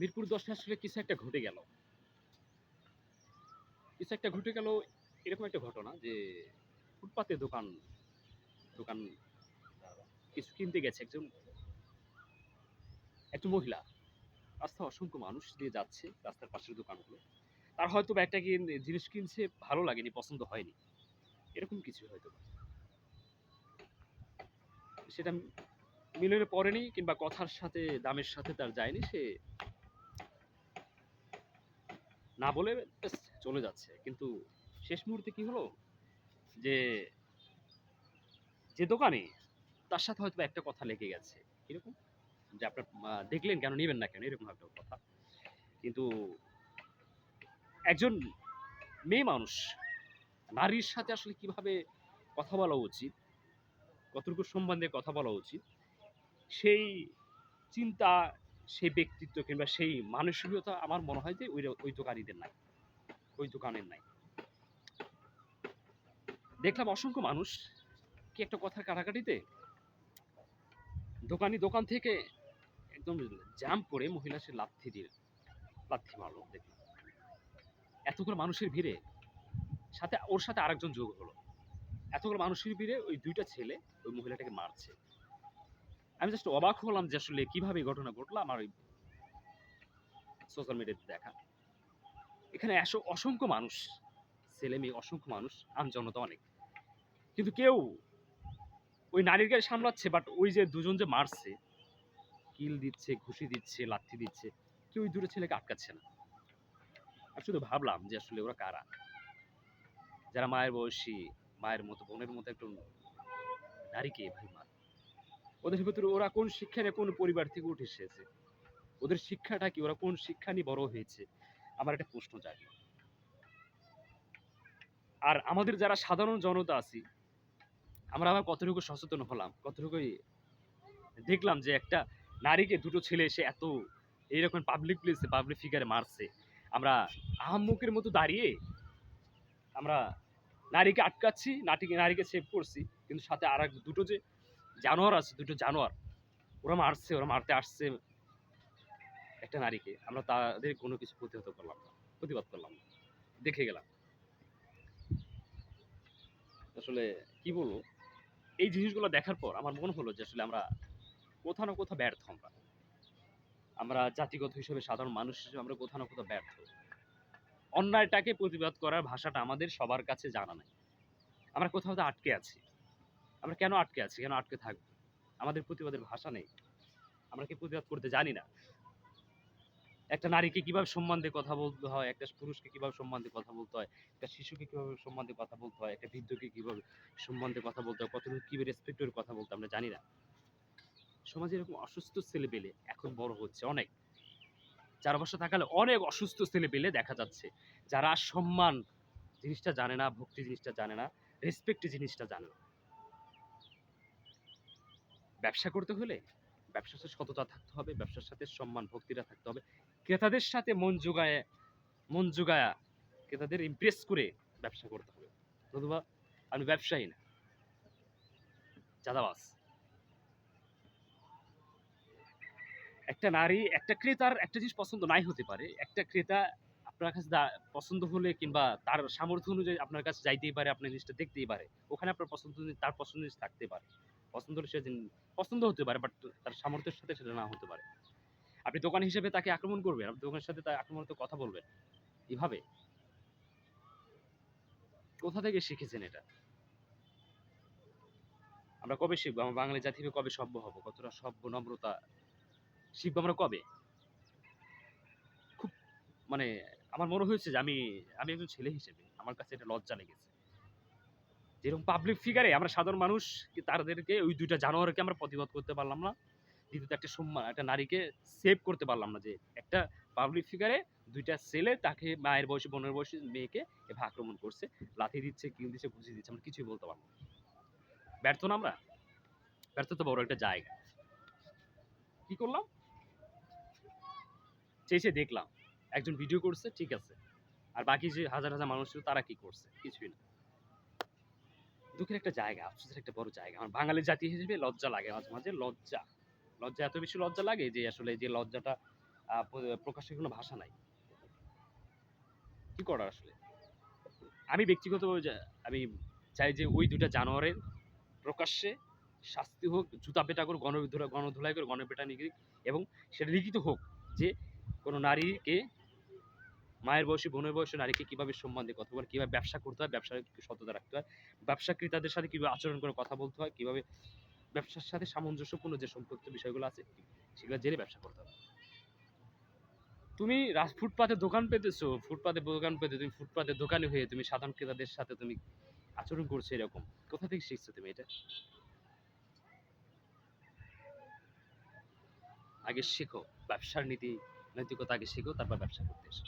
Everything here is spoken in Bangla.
মিরপুর দশে আসলে কিছু একটা ঘটে গেল। কিছু একটা ঘটে গেল, এরকম একটা ঘটনা যে ফুটপাতে দোকান দোকান কিছু কিনতে গেছে একজন একজন মহিলা। রাস্তা অসংখ্য মানুষ দিয়ে যাচ্ছে রাস্তার পাশের দোকানগুলো। তার হয়তো বা একটা জিনিস কিনছে, ভালো লাগেনি, পছন্দ হয়নি। এরকম কিছু হয়তো। সেটা মিলনে পড়েনি কিংবা কথার সাথে, দামের সাথে তার যায়নি, সে না বলে চলে যাচ্ছে। কিন্তু শেষ মুহূর্তে কি হলো? যে যে দোকানে তার সাথে হয়তো একটা কথা লেগে গেছে। এরকম যে আপনার দেখলেন কেন, নেবেন না কেন, এরকম একটা কথা। কিন্তু একজন মেয়ে মানুষ, নারীর সাথে আসলে কীভাবে কথা বলা উচিত, কতটুকু সম্বন্ধে কথা বলা উচিত, সেই চিন্তা সেই ব্যক্তিত্ব কিংবা সেই মানসিকতা আমার মনে হয় যে ওই ওই দোকানিদের নাই। ওই দোকানের নাই। দেখলাম অসংখ্য মানুষ কি একটা কথার কাটাকাটিতে দোকানি দোকান থেকে একদম জ্যাম করে মহিলা সে লাথি দিয়ে, লাথি মারলো দেখলাম। এতগুলো মানুষের ভিড়ে সাথে ওর সাথে আরেকজন যোগ হলো। এতগুলো মানুষের ভিড়ে ওই দুইটা ছেলে ওই মহিলাটাকে মারছে। আমি জাস্ট অবাক হলাম যে আসলে কীভাবে ঘটনা ঘটলো আমার ওই সোশ্যাল মিডিয়াতে দেখা। এখানে এসো অসংখ্য মানুষ, ছেলে মেয়ে, অসংখ্য মানুষ আমজনতা অনেক। কিন্তু কেউ ওই নারীর গায়ে সামলাচ্ছে বাট ওই যে দুজন যে মারছে কিল দিচ্ছে, ঘুষি দিচ্ছে লাথি দিচ্ছে, কেউ ওই দুটো ছেলেকে আটকাচ্ছে না। আমি শুধু ভাবলাম যে আসলে ওরা কারা? যারা মায়ের বয়সী, মায়ের মতো, বোনের মতো একটু নারীকে ভাই মার ওদের ভিতরে ওরা কোন শিক্ষা নিয়ে কোন পরিবার থেকে উঠে এসেছে? ওদের শিক্ষাটা কি? ওরা কোন শিক্ষা নিয়ে বড় হয়েছে? আমার একটা প্রশ্ন জাগে। আর আমাদের যারা সাধারণ জনতা আছি, আমরা আবার কতটুকু সচেতন হলাম কতটুকু দেখলাম যে একটা নারীকে দুটো ছেলে এসে এত এইরকম পাবলিক প্লেসে পাবলিক ফিগারে মারছে। আমরা আহাম্মুকের মতো দাঁড়িয়ে আমরা নারীকে আটকাচ্ছি, নারীকে নারীকে সেভ করছি, কিন্তু সাথে আর দুটো যে জানোয়ার আছে, দুটো জানোয়ার। ওরা মারছে, ওরা মারতে আসছে। একটা নারীকে। আমরা তাদের কোনো কিছু প্রতিহত করলাম না, প্রতিবাদ করলাম না। দেখে গেলাম। আসলে কি বলব? এই জিনিসগুলো দেখার পর আমার মনে হলো যে আসলে আমরা কোথাও না কোথাও ব্যর্থ আমরা। আমরা জাতিগত হিসেবে সাধারণ মানুষ হিসেবে আমরা কোথাও না কোথাও ব্যর্থ। অন্যায়টাকে প্রতিবাদ করার ভাষাটা আমাদের সবার কাছে জানা নাই। আমরা কোথাও তো আটকে আছি। আমরা কেন আটকে আছি? কেন আটকে থাকব? আমাদের প্রতিবাদের ভাষা নেই। আমরা কি প্রতিবাদ করতে জানি না? একটা নারীকে কীভাবে সম্মান দিয়ে কথা বলতে হয়? একটা পুরুষকে কীভাবে সম্মান দিয়ে কথা বলতে হয়? একটা শিশুকে কীভাবে সম্মান দিয়ে কথা বলতে হয়? একটা বৃদ্ধকে কীভাবে সম্মান দিয়ে কথা বলতে হয়? কতটুকু কীভাবে রেসপেক্টের কথা বলতে আমরা জানি না। সমাজে এরকম অসুস্থ ছেলে পেলে এখন বড় হচ্ছে অনেক। চার বছর থাকালে অনেক অসুস্থ ছেলে পেলে দেখা যাচ্ছে। যারা সম্মান জিনিসটা জানে না, ভক্তি জিনিসটা জানে না রেসপেক্ট জিনিসটা জানে না। ব্যবসা করতে হলে ব্যবসার সাথে সততা থাকতে হবে, ব্যবসার সাথে সম্মান, ভক্তিটা থাকতে হবে। ক্রেতাদের সাথে মন জোগায় মন জোগায়া ক্রেতাদের ইমপ্রেস করে ব্যবসা করতে হবে। নতুবা আমি ব্যবসায়ী না। চাঁদাবাস একটা নারী, একটা ক্রেতার একটা জিনিস পছন্দ নাই হতে পারে। একটা ক্রেতা আপনার কাছে পছন্দ হলে কিংবা তার সামর্থ্য অনুযায়ী আপনার কাছে যাইতেই পারে আপনার জিনিসটা দেখতেই পারে। ওখানে আপনার পছন্দ তার পছন্দ জিনিস থাকতে পারে। পছন্দ হলে সে পছন্দ হতে পারে বাট তার সামর্থ্যের সাথে সেটা না হতে পারে। আপনি দোকান হিসেবে তাকে আক্রমণ করবেন, আপনি দোকানের সাথে তার আক্রমণ তো কথা বলবেন। এভাবে? কোথা থেকে শিখেছেন এটা? আমরা কবে শিখব? আমার বাঙালি জাতি কবে সভ্য হব? কতটা সভ্য, নম্রতা? শিখব আমরা কবে? খুব মানে আমার মনে হয়েছে যে আমি আমি একজন ছেলে হিসেবে, আমার কাছে এটা লজ্জা লেগেছে। যেরকম পাবলিক ফিগারে আমরা সাধারণ মানুষ তাদেরকে ওই দুইটা জানোয়ারকে আমরা প্রতিবাদ করতে পারলাম না। দ্বিতীয়ত একটা সম্মান, একটা নারীকে সেভ করতে পারলাম না যে একটা পাবলিক ফিগারে দুইটা ছেলে তাকে মায়ের বয়সে, বোনের বয়সী মেয়েকে এভাবে আক্রমণ করছে, লাথি দিচ্ছে, কিল দিচ্ছে, ঘুষি দিচ্ছে, আমরা কিছুই বলতে পারব। ব্যর্থ না আমরা? ব্যর্থ তো বড় একটা জায়গা। কি করলাম? চেয়েছে দেখলাম, একজন ভিডিও করছে, ঠিক আছে। আর বাকি যে হাজার হাজার মানুষ ছিল তারা কি করছে? কিছুই না। দুঃখের একটা জায়গা, আফসোসের একটা বড় জায়গা। আমার বাঙালি জাতি হিসেবে লজ্জা লাগে মাঝে মাঝে, লজ্জা। লজ্জা, এত বেশি লজ্জা লাগে যে আসলে যে লজ্জাটা প্রকাশের কোনো ভাষা নাই। কি করার আসলে? আমি ব্যক্তিগত আমি চাই যে ওই দুটা জানোয়ারের প্রকাশ্যে শাস্তি হোক, জুতা পেটা করে গণধুলা গণধুলাই করে গণপেটানি করে এবং সেটা লিখিত হোক যে কোনো নারীকে মায়ের বয়সী, বোনের বয়সী নারীকে কীভাবে সম্মান দিয়ে কথা বলে কীভাবে ব্যবসা করতে হয় ব্যবসায় সততা রাখতে হয়, ব্যবসা ক্রেতাদের সাথে কীভাবে আচরণ করে কথা বলতে হয়, কীভাবে ব্যবসার সাথে সামঞ্জস্যপূর্ণ যে সম্পর্কিত বিষয়গুলো আছে, সেগুলো জেনে ব্যবসা করতে হবে। তুমি রাস ফুটপাতে দোকান পেতেছো ফুটপাতে দোকান পেতে, তুমি ফুটপাতে দোকানে হয়ে তুমি সাধারণ ক্রেতাদের সাথে তুমি আচরণ করছ এরকম, কোথা থেকে শিখছো তুমি এটা? আগে শেখো, ব্যবসার নীতি, নৈতিকতা আগে শেখো, তারপর ব্যবসা করতে এসো।